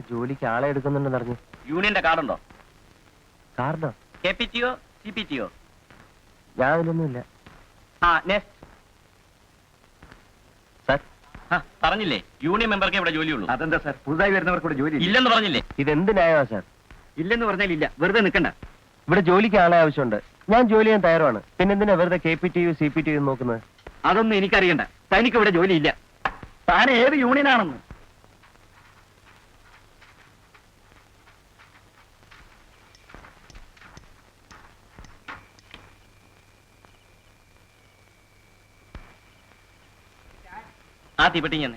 ഇവിടെ ജോലിക്ക് ആളെ എടുക്കുന്നുണ്ടെന്ന് അറിഞ്ഞു. യൂണിയന്റെ കാർഡുണ്ടോ? കാർഡോ? കെ പി ടിയോ സി പി ടിയോ ഞാൻ അതിലൊന്നുമില്ല. ആ നെക്സ്റ്റ്. സാർ. പറഞ്ഞില്ലേ യൂണിയൻ മെമ്പർക്ക് ഇവിടെ ജോലിയുള്ളൂ. അതെന്താ സാർ? പുതുതായി വരുന്നവർക്ക് ഇവിടെ ജോലി ഇല്ലെന്ന് പറഞ്ഞില്ലേ? ഇതെന്ത് ന്യായമാ സാർ? ഇല്ലെന്ന് പറഞ്ഞാൽ ഇല്ല. വെറുതെ നിൽക്കണ്ട. ഇവിടെ ജോലിക്ക് ആളെ ആവശ്യമുണ്ട്. ഞാൻ ജോലി ചെയ്യാൻ തയ്യാറാണ് പിന്നെ എന്തിനാ വെറുതെ K P T U C P T U നോക്കുന്നത്? അതൊന്നും എനിക്കറിയണ്ട. തനിക്ക് ഇവിടെ ജോലി ഇല്ല താൻ ഏത് യൂണിയനാണെന്ന്? ആ തീപ്പെട്ടി ഞാൻ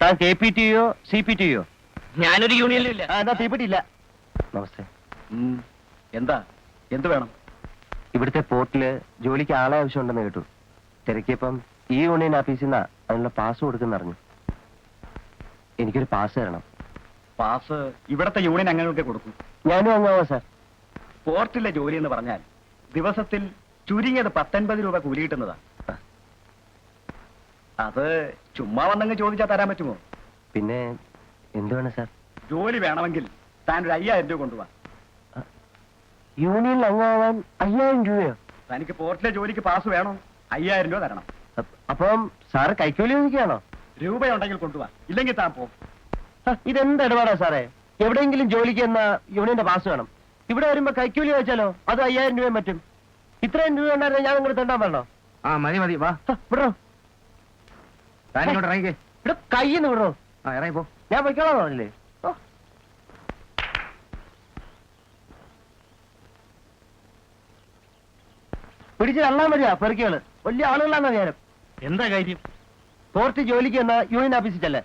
താൻ K P T U C P T U? ഞാനൊരു യൂണിയനിലും ഇല്ല. എന്നാ നമസ്തേ. എന്താ? എന്ത് വേണം? ഇവിടുത്തെ പോർട്ടിൽ ജോലിക്ക് ആളെ ആവശ്യമുണ്ടെന്ന് കേട്ടു. തിരക്കിയപ്പം ഈ യൂണിയൻ ഓഫീസിൽ നിന്നാ അതിനുള്ള പാസ് കൊടുക്കുന്ന അറിഞ്ഞു. എനിക്കൊരു പാസ് തരണം. പാസ് ഇവിടത്തെ യൂണിയൻ അംഗങ്ങൾക്ക് കൊടുക്കും. ഞാനും അങ്ങാവോ സാർ. പോർട്ടിലെ ജോലി എന്ന് പറഞ്ഞാൽ ദിവസത്തിൽ ചുരുങ്ങിയത് പത്തൊൻപത് രൂപ കൂലി കിട്ടുന്നതാ അത് ചുമ്മാ വന്നങ്ങ് ചോദിച്ചാൽ തരാൻ പറ്റുമോ? പിന്നെ എന്ത് വേണം സാർ? ജോലി വേണമെങ്കിൽ താൻ ഒരു അയ്യായിരം രൂപ കൊണ്ടുപോവാ യൂണിയനിൽ അംഗമാവാൻ അയ്യായിരം രൂപയോ? തനിക്ക് പോർട്ടിലെ ജോലിക്ക് പാസ് വേണോ? അയ്യായിരം രൂപ തരണം. അപ്പം സാറ് കൈക്കൂലി ചോദിക്കുകയാണോ? രൂപയുണ്ടെങ്കിൽ കൊണ്ടുപോവാ ഇല്ലെങ്കിൽ താൻ പോ. ഇതെന്ത് ഇടപാടാ സാറേ? എവിടെയെങ്കിലും ജോലിക്ക് എന്ന യൂണിയന്റെ പാസ് വേണം. ഇവിടെ വരുമ്പോ കൈക്കൂലി വെച്ചാലോ അത് അയ്യായിരം രൂപയും പറ്റും. ഇത്രയും രൂപ ഉണ്ടായിരുന്ന ഞാൻ ഇങ്ങോട്ട് തണ്ടാൻ പറഞ്ഞോ? ആ മതി മതി. വാ. ഹ, വിടറോ. താൻ ഇങ്ങോട്ട് ഇറങ്ങിക്കേ. ഇവിടെ കയ്യിന്ന് വിടറോ ആ ഇറങ്ങി പോ ഞാൻ പൊയ്ക്കോളാം പറഞ്ഞില്ലേ? ഓ. പിടിച്ച് തള്ളാൻ മതിയാ പെറുക്കികൾ. വലിയ ആളുകളാണ് നേരം. എന്താ കാര്യം? പോർട്ട് ജോലിക്ക് എന്ന യൂണിയൻ ഓഫീസിൽ ചെല്ലേ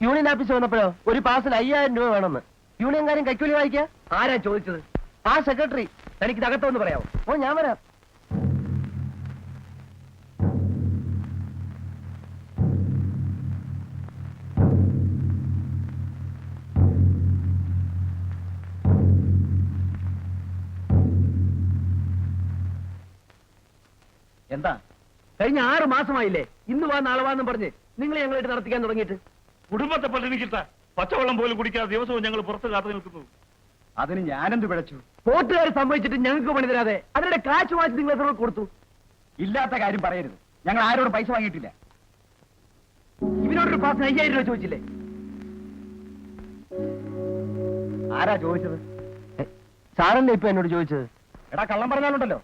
യൂണിയൻ ഓഫീസ് വന്നപ്പോഴോ ഒരു പാസിൽ അയ്യായിരം രൂപ വേണമെന്ന്. യൂണിയൻകാരൻ കൈക്കൂലി വായിക്കാ? ആരാ ചോദിച്ചത്? ആ സെക്രട്ടറി തനിക്ക് തകർത്തെന്ന് പറയാമോ ഓ ഞാൻ വരാം. കഴിഞ്ഞ ആറ് മാസമായില്ലേ? ഇന്ന് വാ നാളെ വാന്നും പറഞ്ഞ് നിങ്ങൾ ഞങ്ങളായിട്ട് നടത്തിക്കാൻ തുടങ്ങിയിട്ട്. കുടുംബത്തെ പട്ടിണിക്കിട്ട പച്ചവെള്ളം പോലും കുടിക്കാതെ ദിവസവും ഞങ്ങൾ പുറത്ത് കാത്തു നിൽക്കുന്നു. അതിന് ഞാനെന്ത് പിഴച്ചു? കൂട്ടുകാർ സംഭവിച്ചിട്ട് ഞങ്ങൾക്ക് പണി തരാതെ അവരുടെ കാശ് വാങ്ങിച്ച് നിങ്ങൾ എത്ര കൊടുത്തു? ഇല്ലാത്ത കാര്യം പറയരുത്. ഞങ്ങൾ ആരോടും പൈസ വാങ്ങിയിട്ടില്ല. ഇവനോടൊരു പാസിന് അയ്യായിരം രൂപ ചോദിച്ചില്ലേ? ആരാ ചോദിച്ചത്? സാറല്ലേ ഇപ്പൊ എന്നോട് ചോദിച്ചത്? എടാ കള്ളം പറഞ്ഞാലുണ്ടല്ലോ.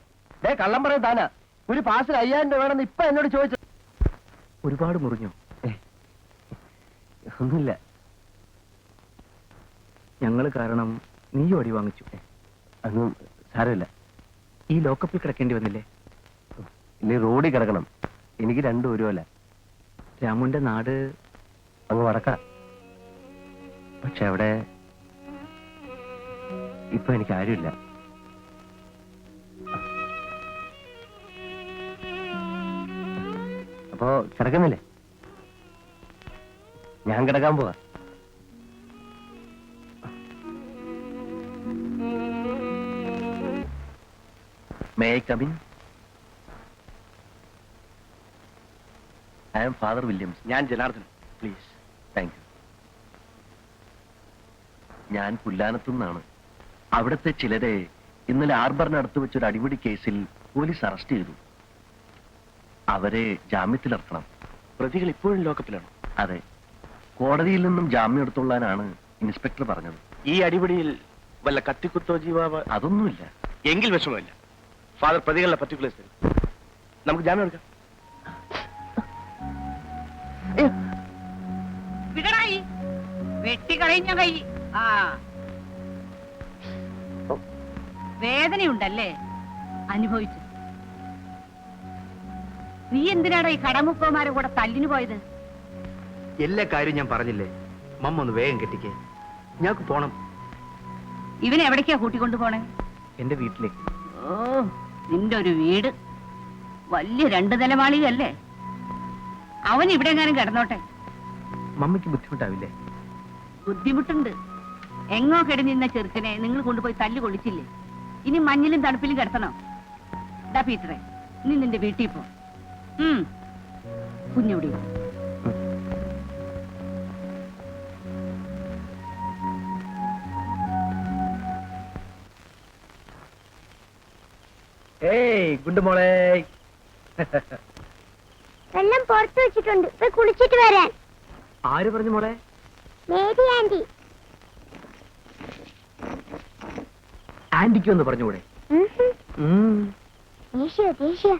ഏ കള്ളം പറയാൻ താനാ. ഒരു പാസിൽ അയ്യായിരം രൂപ വേണമെന്ന് ഇപ്പൊ എന്നോട് ചോദിച്ചു ഒരുപാട് മുറിഞ്ഞു. ഒന്നുമില്ല. ഞങ്ങൾ കാരണം നീ ഓടി വാങ്ങിച്ചു. അത് സാരമില്ല. ഈ ലോക്കപ്പിൽ കിടക്കേണ്ടി വന്നില്ലേ? ഇനി റോഡിൽ കിടക്കണം. എനിക്ക് രണ്ടു ഒരുവല്ല രാമുന്റെ നാട് അങ്ങ് വടക്ക. പക്ഷെ അവിടെ ഇപ്പൊ എനിക്ക് ആരുമില്ല. അപ്പോ കിടക്കുന്നില്ലേ? ഞാൻ കിടക്കാൻ പോവാ. May I come in I am father Williams ഞാൻ ജനാർദ്ദൻ. പ്ലീസ് താങ്ക് യു ഞാൻ പുല്ലാനത്തു നിന്നാണ് അവിടുത്തെ ചിലരെ ഇന്നലെ ആർബറിനടുത്ത് വെച്ചൊരു അടിപിടി കേസിൽ പോലീസ് അറസ്റ്റ് ചെയ്തു. അവരെ ജാമ്യത്തിലിറക്കണം പ്രതികൾ ഇപ്പോഴും ലോക്കപ്പിലാണ് അതെ. കോടതിയിൽ നിന്നും ജാമ്യം എടുത്തുള്ളാനാണ് ഇൻസ്പെക്ടർ പറഞ്ഞത്. ഈ അടിപിടിയിൽ വല്ല കത്തിക്കുത്തോ ജീവാവ? അതൊന്നുമില്ല. എങ്കിൽ വിഷമമില്ല. ഫാദർ പ്രതികളുടെ പർട്ടിക്കുലേഴ്സ് നമുക്ക് ജാമ്യം എടുക്കാം. കൈ ആ. വേദനയുണ്ടല്ലേ? അനുഭവിച്ചു. നീ എന്തിനാടാ ഈ കടമുക്കോമാരെ കൂടെ തല്ലിന് പോയത്? എല്ലാ കാര്യം ഞാൻ പറഞ്ഞില്ലേ? മമ്മ ഒന്ന് വേഗം കെട്ടിക്കേ. ഞങ്ങൾക്ക് പോണം. ഇവനെ എവിടേക്കാ കൂട്ടിക്കൊണ്ടു പോണേ? എന്റെ വീട്ടിലേക്ക്. ഓ നിന്റെ ഒരു വീട്. വലിയ രണ്ട് നിലമാളികയല്ലേ അവൻ ഇവിടെ എങ്ങാനും കിടന്നോട്ടെ. മമ്മയ്ക്ക് ബുദ്ധിമുട്ടാവില്ലേ? ബുദ്ധിമുട്ടുണ്ട്. എങ്ങോ കിടന്നിരുന്ന ചെറുക്കനെ നിങ്ങൾ കൊണ്ടുപോയി തല്ലി കൊള്ളിച്ചില്ലേ? ഇനി മഞ്ഞിലും തണുപ്പിലും കിടത്തണോ? ഡാ പീറ്ററെ നീ നിന്റെ വീട്ടിൽ പോ. കുഞ്ഞോടി. ഏയ് ഗുണ്ട് മോളെ. വെള്ളം പുറത്തു വെച്ചിട്ടുണ്ട്. ഇപ്പൊ കുളിച്ചിട്ട് വരാൻ. ആര് പറഞ്ഞു മോളെ? മേരി ആന്റി ആന്റിക്കൊന്ന് പറഞ്ഞുകൂടെ? ദേഷ്യ ദേഷ്യ.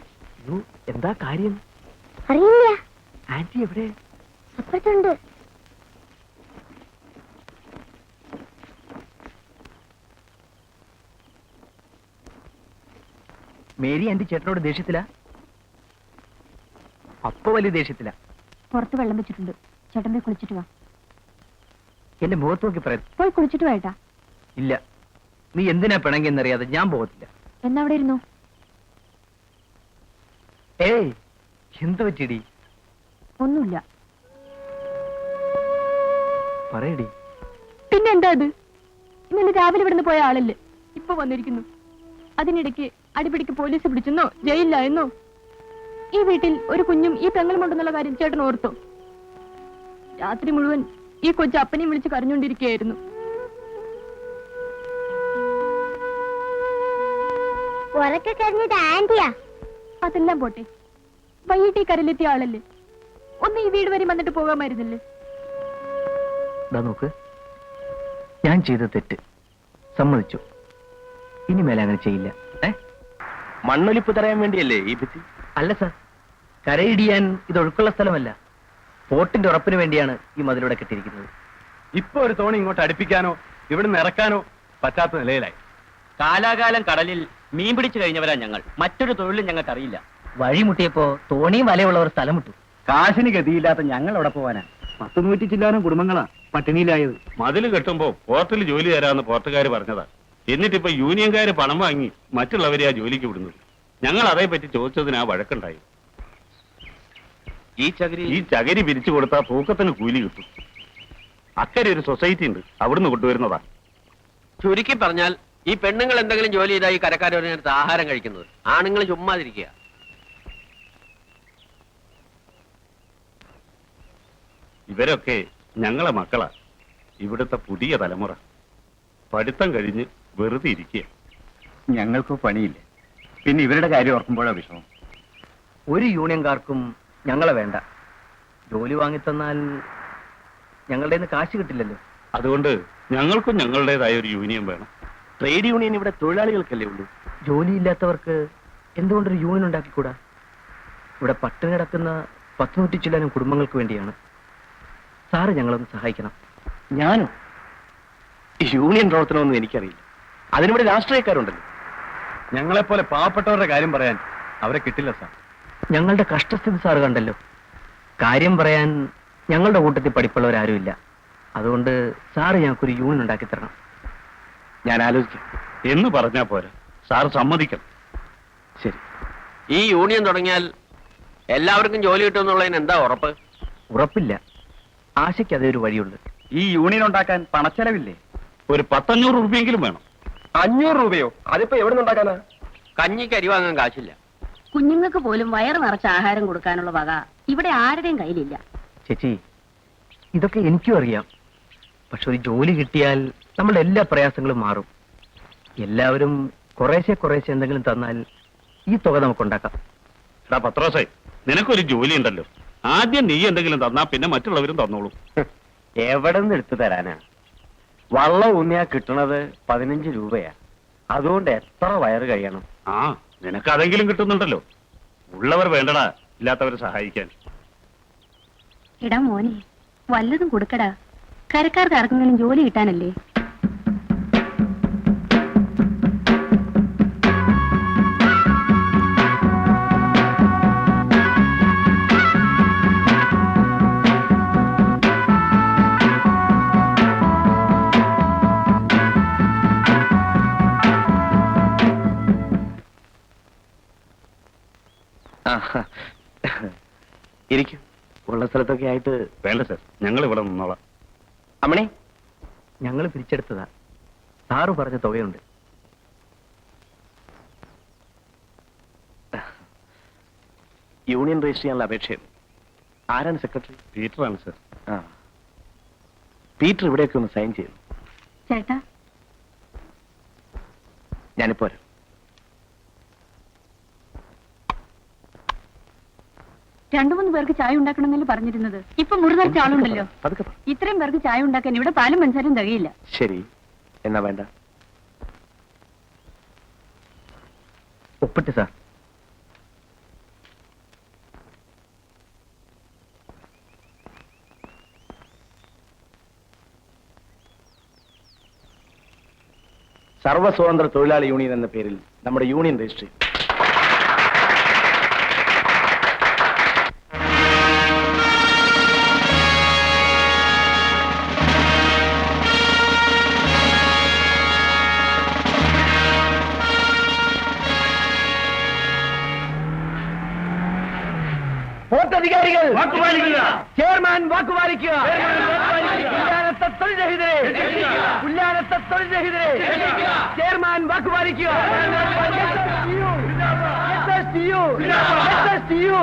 എന്താ കാര്യം? അറിയില്ല. ആന്റി എവിടെ? അപ്പുറത്തുണ്ട്. മേരി ആന്റി ചേട്ടനോട് ദേഷ്യത്തില? അപ്പൊ വലിയ ദേഷ്യത്തില. പുറത്ത് വെള്ളം വെച്ചിട്ടുണ്ട്. ചേട്ടൻ പോയി കുളിച്ചിട്ട് വാ. എന്റെ മുഖത്ത് നോക്കി പറയാം. പോയി കുളിച്ചിട്ട് വേട്ടാ ഇല്ല. നീ എന്തിനാ പിണങ്ങിയെന്നറിയാതെ ഞാൻ പോകത്തില്ല. എന്നാ അവിടെ ഇരുന്നു? ഏയ് എന്ത് പറ്റിയടി? ഒന്നുമില്ല. പറയടി. പിന്നെ എന്താ അത് ഇന്നലെ രാവിലെ ഇവിടുന്ന് പോയ ആളല്ലേ? ഇപ്പൊ വന്നിരിക്കുന്നു. അതിനിടയ്ക്ക് അടിപിടിക്ക് പോലീസ് പിടിച്ചെന്നോ ജയിലിലായെന്നോ? ഈ വീട്ടിൽ ഒരു കുഞ്ഞും ഈ പെങ്ങളും ഉണ്ടെന്നുള്ള കാര്യം ചേട്ടൻ ഓർത്തോ? രാത്രി മുഴുവൻ ഈ കൊച്ചു അപ്പനെയും വിളിച്ച് കരഞ്ഞുകൊണ്ടിരിക്കുകയായിരുന്നു. ഉറക്കെ കരഞ്ഞത് ആന്റിയാ. അതെല്ലാം പോട്ടെ. വൈകിട്ട് ഈ കരയിലെത്തിയ ആളല്ലേ? ഒന്ന് ഈ വീട് വരെ വന്നിട്ട് പോകാമായിരുന്നില്ലേ നോക്ക്. ഞാൻ ചെയ്ത തെറ്റ്. സമ്മതിച്ചു. ഇനി മേലെ അങ്ങനെ ചെയ്യില്ല. ഏ? മണ്ണൊലിപ്പ് തടയാൻ വേണ്ടിയല്ലേ ഈ ഭിത്തി? അല്ല സാർ. കരയിടിയാൻ ഇത് ഒഴുക്കുള്ള സ്ഥലമല്ല. പോട്ടിന്റെ ഉറപ്പിന് വേണ്ടിയാണ് ഈ മതിലൂടെ കെട്ടിയിരിക്കുന്നത്. ഇപ്പൊ ഒരു തോണി ഇങ്ങോട്ട് അടുപ്പിക്കാനോ ഇവിടുന്ന് ഇറക്കാനോ പറ്റാത്ത നിലയിലായി. കാലാകാലം കടലിൽ മീൻ പിടിച്ചു കഴിഞ്ഞവരാ ഞങ്ങൾ. മറ്റൊരു തൊഴിലും ഞങ്ങൾക്ക് അറിയില്ല വഴിമുട്ടിയപ്പോ തോണിയും വലയുള്ളവർ സ്ഥലം വിട്ടു കാശിന് ഗതിയില്ലാത്ത ഞങ്ങൾ അവിടെ പോവാനാ. പത്ത് നൂറ്റി ചില്ലാനും കുടുംബങ്ങളാ പട്ടിണിയിലായത്. മതിൽ കെട്ടുമ്പോ പോർട്ടിൽ ജോലി തരാന്ന് പോർട്ടുകാർ പറഞ്ഞതാ. എന്നിട്ടിപ്പോ യൂണിയൻകാര് പണം വാങ്ങി മറ്റുള്ളവരെ ആ ജോലിക്ക് വിടുന്നത്. ഞങ്ങൾ അതേപ്പറ്റി ചോദിച്ചതിന് ആ വഴക്കുണ്ടായി ഈ ചകിരി ഈ ചകരി പിരിച്ചു കൊടുത്താ തൂക്കത്തിന് കൂലി കിട്ടും. അക്കരെ ഒരു സൊസൈറ്റി ഉണ്ട് അവിടുന്ന് കൊണ്ടുവരുന്നതാ. ചുരുക്കി പറഞ്ഞാൽ ഈ പെണ്ണുങ്ങൾ എന്തെങ്കിലും ജോലി ചെയ്താൽ ഈ കരക്കാരൊരിടത്ത് ആഹാരം കഴിക്കുന്നത്. ആണുങ്ങൾ ചുമ്മാതിരിക്കുക. ഇവരൊക്കെ ഞങ്ങളെ മക്കളാ. ഇവിടുത്തെ പുതിയ തലമുറ. പഠിത്തം കഴിഞ്ഞ് വെറുതെ ഇരിക്കുക. ഞങ്ങൾക്ക് പണിയില്ല? പിന്നെ ഇവരുടെ കാര്യം ഓർക്കുമ്പോഴാ വിഷമം. ഒരു യൂണിയൻകാർക്കും ഞങ്ങളെ വേണ്ട. ജോലി വാങ്ങിത്തന്നാൽ ഞങ്ങളുടെ കാശ് കിട്ടില്ലല്ലോ. അതുകൊണ്ട് ഞങ്ങൾക്കും ഞങ്ങളുടേതായ ഒരു യൂണിയൻ വേണം. ട്രേഡ് യൂണിയൻ ഇവിടെ തൊഴിലാളികൾക്കല്ലേ ഉള്ളൂ? ജോലിയില്ലാത്തവർക്ക് എന്തുകൊണ്ടൊരു യൂണിയൻ ഉണ്ടാക്കിക്കൂടാ? ഇവിടെ പട്ടിണി കിടക്കുന്ന പത്ത് നൂറ്റി ചില്ലാനും കുടുംബങ്ങൾക്ക് വേണ്ടിയാണ്. സാറ് ഞങ്ങളൊന്ന് സഹായിക്കണം. ഞാനോ? യൂണിയൻ പ്രവർത്തനമൊന്നും എനിക്കറിയില്ല. അതിനിവിടെ രാഷ്ട്രീയക്കാരുണ്ടല്ലോ. ഞങ്ങളെപ്പോലെ പാവപ്പെട്ടവരുടെ കാര്യം പറയാൻ അവരെ കിട്ടില്ല സാർ. ഞങ്ങളുടെ കഷ്ടസ്ഥിതി സാറ് കണ്ടല്ലോ. കാര്യം പറയാൻ ഞങ്ങളുടെ കൂട്ടത്തിൽ പഠിപ്പുള്ളവരാരുമില്ല. അതുകൊണ്ട് സാറ് ഞങ്ങൾക്കൊരു യൂണിയൻ ഉണ്ടാക്കി തരണം ഞാൻ ആലോചിക്കാം. എന്ന് പറഞ്ഞാ പോരാ. സാർ സമ്മതിക്കണം. ശരി. ഈ യൂണിയൻ തുടങ്ങിയാൽ എല്ലാവർക്കും ജോലി കിട്ടുമെന്നുള്ളതിന് എന്താ ഉറപ്പ്? ഉറപ്പില്ല. ആശയ്ക്ക് അതേ ഒരു വഴിയുള്ളൂ ഈ യൂണിയൻ ഉണ്ടാക്കാൻ പണച്ചെലവില്ലേ? ഒരു പത്തഞ്ഞൂറ് രൂപയെങ്കിലും വേണം. അഞ്ഞൂറ് രൂപയോ? അതിപ്പോ എവിടെ നിന്നുണ്ടാക്കാനാ കഞ്ഞിക്ക് അരി വാങ്ങാൻ കാശില്ല. കുഞ്ഞുങ്ങൾക്ക് പോലും വയറ് നിറച്ച ആഹാരം കൊടുക്കാനുള്ള വക ഇവിടെ ആരുടെയും കയ്യിലില്ല. ചേച്ചി ഇതൊക്കെ എനിക്കും അറിയാം. പക്ഷെ ഒരു ജോലി കിട്ടിയാൽ നമ്മുടെ എല്ലാ പ്രയാസങ്ങളും മാറും. എല്ലാവരും കുറേശ്ശെ കുറേശ്ശെ എന്തെങ്കിലും തന്നാൽ ഈ തുക നമുക്കുണ്ടാക്കാം എടാ പത്രോസേ നിനക്കൊരു ജോലി ഉണ്ടല്ലോ. ആദ്യം നീ എന്തെങ്കിലും തന്നാ പിന്നെ മറ്റുള്ളവരും തന്നോളൂ. എവിടെ നിന്ന് എടുത്തു തരാനാ? വള്ളം ഊന്നിയാ കിട്ടണത് പതിനഞ്ച് രൂപയാ. അതുകൊണ്ട് എത്ര വയറ് കഴിയണം? ആ നിനക്ക് അതെങ്കിലും കിട്ടുന്നുണ്ടല്ലോ. ഉള്ളവർ വേണ്ടടാ ഇല്ലാത്തവരെ സഹായിക്കാൻ. ഇടാ മോനെ വല്ലതും കൊടുക്കടാ. കരക്കാർക്ക് ആർക്കെങ്കിലും ജോലി കിട്ടാനല്ലേ? ഇരിക്കും. ഉള്ള സ്ഥലത്തൊക്കെ ആയിട്ട് വേണ്ട സാർ. ഞങ്ങൾ ഇവിടെ നിന്നോളാം. അമ്മണി ഞങ്ങൾ പിരിച്ചെടുത്തതാ. സാറ് പറഞ്ഞ തുകയുണ്ട്. യൂണിയൻ രജിസ്റ്റർ ചെയ്യാനുള്ള അപേക്ഷയും ആരാണ് സെക്രട്ടറി? ആണ് സർ. ആ. പീറ്റർ ഇവിടെയൊക്കെ ഒന്ന് സൈൻ ചെയ്യും. ചേട്ടാ. ഞാനിപ്പോ വരാം. രണ്ടു മൂന്ന് പേർക്ക് ചായ ഉണ്ടാക്കണമെന്നല്ലേ പറഞ്ഞിരുന്നത്. ഇപ്പൊ മുറിനറച്ച ആളുണ്ടല്ലോ. പതുക്കെ പറ. ഇത്രയും പേർക്ക് ചായ ഉണ്ടാക്കാൻ ഇവിടെ പാലും പഞ്ചാരം തികയില്ല. ശരി. എന്നാ വേണ്ട. ഒപ്പിട്ട് സാർ. സർവസ്വതന്ത്ര തൊഴിലാളി യൂണിയൻ എന്ന പേരിൽ നമ്മുടെ യൂണിയൻ രജിസ്റ്റർ ചെയ്തു. വോട്ടധികാരികൾ ചെയർമാൻ വാക്കുപാലിക്കുക. പുല്ലാനത്തെ തൊഴിൽരഹിതരെ പുല്ലാനത്തെ തൊഴിൽരഹിതരെ ചെയർമാൻ വാക്കുപാലിക്കുക. Thank SSTU.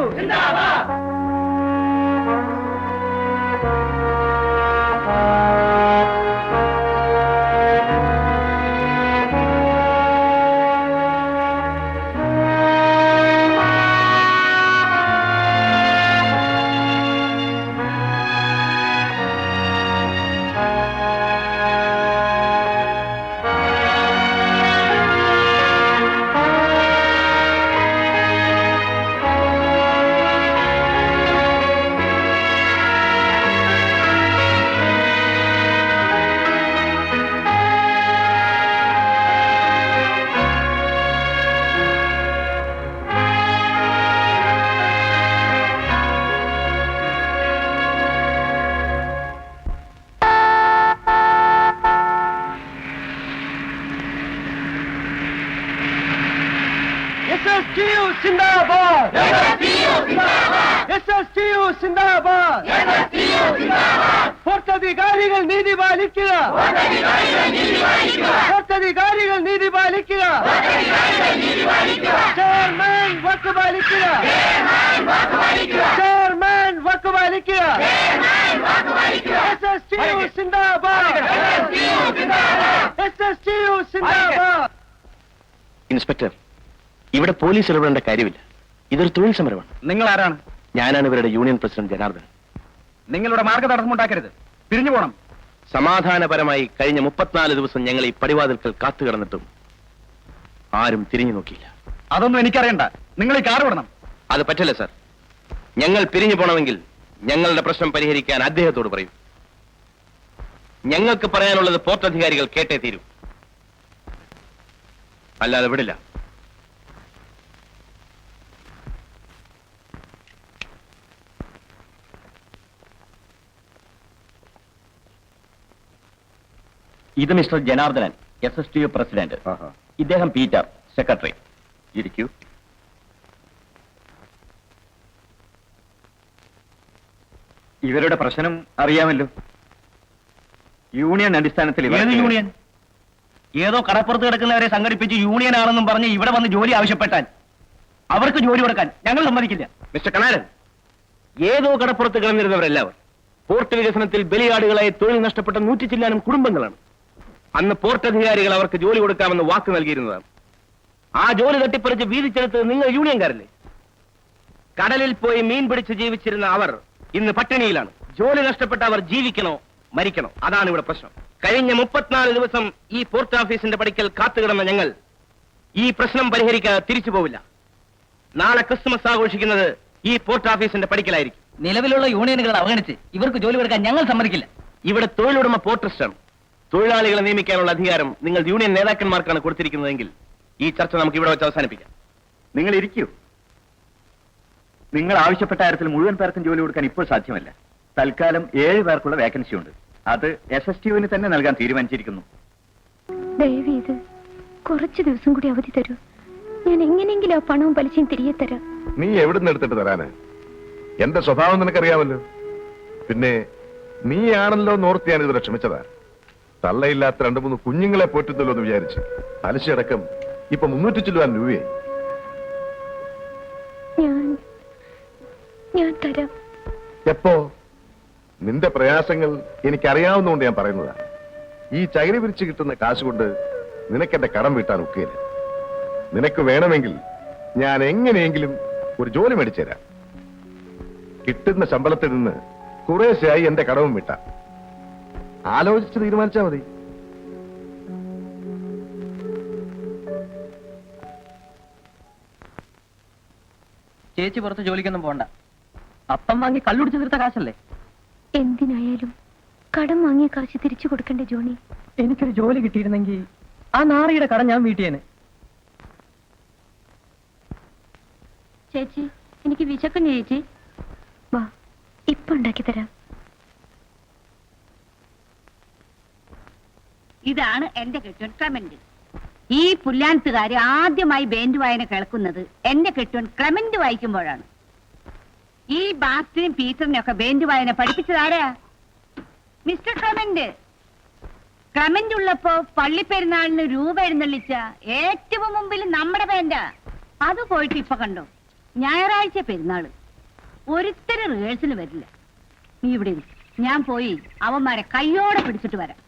വോട്ടധികാരികൾ നീതി പാലിക്കുക. വോട്ടധികാരികൾ നീതി പാലിക്കുക. ചെയർമാൻ വക്ക് പാലിക്കുക. ചെയർമാൻ വക്ക് പാലിക്കുക. SSTU സിന്ദാബാദ്. SSTU സിന്ദാബാദ്. ഇൻസ്പെക്ടർ ഇവിടെ പോലീസ് ഇടപെടേണ്ട കാര്യമില്ല. ഇതൊരു തൊഴിൽ സമരമാണ്. നിങ്ങൾ ആരാണ് ഞാനാണ് ഇവരുടെ യൂണിയൻ പ്രസിഡന്റ് ജനാർദ്ദൻ നിങ്ങളുടെ മാർഗതടസ്സം ഉണ്ടാക്കരുത്. പിരിഞ്ഞു പോണം. സമാധാനപരമായി കഴിഞ്ഞ മുപ്പത്തിനാല് ദിവസം ഞങ്ങൾ ഈ പടിവാതിൽക്കൽ കാത്തു കിടന്നിട്ടും ആരും തിരിഞ്ഞു നോക്കിയില്ല. അതൊന്നും എനിക്കറിയണ്ട. നിങ്ങൾ ഈ കാർ വിടണം. അത് പറ്റില്ല സർ. ഞങ്ങൾ പിരിഞ്ഞു പോണമെങ്കിൽ ഞങ്ങളുടെ പ്രശ്നം പരിഹരിക്കാൻ അദ്ദേഹത്തോട് പറയും. ഞങ്ങൾക്ക് പറയാനുള്ളത് പോർട്ട് അധികാരികൾ കേട്ടേ തീരൂ. അല്ലാതെ വിടില്ല. ഇത് mister Janardhanan S S T U president. ഇദ്ദേഹം പീറ്റർ സെക്രട്ടറി. ഇരിക്കൂ. ഇവരുടെ പ്രശ്നം അറിയാമല്ലോ. യൂണിയൻ അടിസ്ഥാനത്തിൽ ഏത് യൂണിയൻ? ഏതോ കടപ്പുറത്ത് കിടക്കുന്നവരെ സംഘടിപ്പിച്ച് യൂണിയൻ ആണെന്നും പറഞ്ഞ് ഇവിടെ വന്ന് ജോലി ആവശ്യപ്പെട്ടാൽ അവർക്ക് ജോലി കൊടുക്കാൻ ഞങ്ങൾ സമ്മതിക്കില്ല. മിസ്റ്റർ കണാരൻ ഏതോ കടപ്പുറത്ത് കിടന്നിരുന്നവരെല്ലാവർ പോർട്ട് വികസനത്തിൽ ബലിയാടുകളായി തൊഴിൽ നഷ്ടപ്പെട്ട നൂറ്റി ചില്ലാനും കുടുംബങ്ങളാണ്. അന്ന് പോർട്ട് അധികാരികൾ അവർക്ക് ജോലി കൊടുക്കാമെന്ന് വാക്ക് നൽകിയിരുന്നതാണ്. ആ ജോലി തട്ടിപ്പറിച്ച് വീതിച്ചെടുത്തത് നിങ്ങൾ യൂണിയൻകാരല്ലേ? കടലിൽ പോയി മീൻ പിടിച്ച് ജീവിച്ചിരുന്ന അവർ ഇന്ന് പട്ടിണിയിലാണ്. ജോലി നഷ്ടപ്പെട്ട അവർ ജീവിക്കണോ മരിക്കണോ? അതാണ് ഇവിടെ പ്രശ്നം. കഴിഞ്ഞ മുപ്പത്തിനാല് ദിവസം ഈ പോർട്ട് ഓഫീസിന്റെ പടിക്കൽ കാത്തുകിടന്ന ഞങ്ങൾ ഈ പ്രശ്നം പരിഹരിക്കാതെ തിരിച്ചു പോവില്ല. നാളെ ക്രിസ്മസ് ആഘോഷിക്കുന്നത് ഈ പോർട്ട് ഓഫീസിന്റെ പടിക്കലായിരിക്കും. നിലവിലുള്ള യൂണിയനുകൾ അവഗണിച്ച് ഇവർക്ക് ജോലി കൊടുക്കാൻ ഞങ്ങൾ സമ്മതിക്കില്ല. ഇവിടെ തൊഴിലുടമ പോർട്രസ്റ്റാണ്. തൊഴിലാളികളെ നിയമിക്കാനുള്ള അധികാരം നിങ്ങൾ യൂണിയൻ നേതാക്കന്മാർക്കാണ് കൊടുത്തിരിക്കുന്നതെങ്കിൽ ഈ ചർച്ച നമുക്ക് ഇവിടെ വെച്ച് അവസാനിപ്പിക്കാം. നിങ്ങൾ ഇരിക്കൂ. നിങ്ങൾ ആവശ്യപ്പെട്ട കാര്യത്തിൽ മുഴുവൻ പേർക്കും ജോലി കൊടുക്കാൻ ഇപ്പോൾ സാധ്യമല്ല. തൽക്കാലം ഏഴ് പേർക്കുള്ള വേക്കൻസി ഉണ്ട്. അത് എസ് എസ് ടിയുവിന് തന്നെ നൽകാൻ തീരുമാനിച്ചിരിക്കുന്നു. ദയവ് ഇത് കുറച്ച് ദിവസം കൂടി അവധി തരൂ. ഞാൻ എങ്ങനെയെങ്കിലും ആ പണവും പലിശയും തിരികെ തരാം. നീ എവിടുന്ന് എടുത്തിട്ട് തരാന്? എന്റെ സ്വഭാവം നിനക്കറിയാമല്ലോ. പിന്നെ നീയാണല്ലോ നോർത്ത് നോർത്തിയാണ് ഇതുവരെ ക്ഷമിച്ചതാ തള്ളയില്ലാത്ത രണ്ടു മൂന്ന് കുഞ്ഞുങ്ങളെ പോറ്റുന്നല്ലോ എന്ന് വിചാരിച്ച് പലിശയടക്കം ഇപ്പൊ മുന്നൂറ്റി ചില്ലുവാൻ രൂപയായി. ഞാൻ ഞാൻ തരാം. എപ്പോ? നിന്റെ പ്രയാസങ്ങൾ എനിക്കറിയാവുന്നതുകൊണ്ട് ഞാൻ പറയുന്നതാ. ഈ ചകിരി വിരിച്ച് കിട്ടുന്ന കാശ് കൊണ്ട് നിനക്കെന്റെ കടം വീട്ടാൻ ഒക്കുകയില്ല. നിനക്ക് വേണമെങ്കിൽ ഞാൻ എങ്ങനെയെങ്കിലും ഒരു ജോലി മേടിച്ചു തരാം. കിട്ടുന്ന ശമ്പളത്തിൽ നിന്ന് കുറേശ്ശെയായി എന്റെ കടവും വിട്ട. ആലോചിച്ച് തീരുമാനിച്ചാ മതി. ചേച്ചി പുറത്ത് ജോലിക്കൊന്നും പോണ്ട. അപ്പം വാങ്ങി കള്ളുടിച്ച് തീർത്ത കാശല്ലേ? എന്തിനായാലും കടം വാങ്ങിയ കാശ് തിരിച്ചു കൊടുക്കണ്ടേ ജോണി? എനിക്കൊരു ജോലി കിട്ടിയിരുന്നെങ്കിൽ ആ നാറിയുടെ കടം ഞാൻ വീട്ടിയേനെ. ചേച്ചി എനിക്ക് വിശക്കുന്നു ചേച്ചി. വാ ഇപ്പൊ ഉണ്ടാക്കി തരാം ഇതാണ് എന്റെ കെട്ടിയോൻ ക്ലമന്റ്. ഈ പുല്ലാനത്തുകാര് ആദ്യമായി ബേൻഡ് വായന കേൾക്കുന്നത് എന്റെ കെട്ടിയോൻ ക്ലമന്റ് വായിക്കുമ്പോഴാണ്. ഈ ബാസ്റ്റിനും പീറ്ററിനും ഒക്കെ ബേൻഡ് വായന പഠിപ്പിച്ചതാരാ മിസ്റ്റർ ക്ലമന്റ്. ക്ലമന്റ് ഉള്ളപ്പോ പള്ളിപ്പെരുന്നാളിന് രൂപ എഴുന്നള്ളിച്ച ഏറ്റവും മുമ്പിൽ നമ്മുടെ ബേൻഡാ. അത് പോയിട്ട് ഇപ്പൊ കണ്ടോ? ഞായറാഴ്ച പെരുന്നാൾ. ഒരുത്തരും റിഹേഴ്സൽ വരില്ല. നീ ഇവിടെ ഞാൻ പോയി അവന്മാരെ കയ്യോടെ പിടിച്ചിട്ട് വരാം.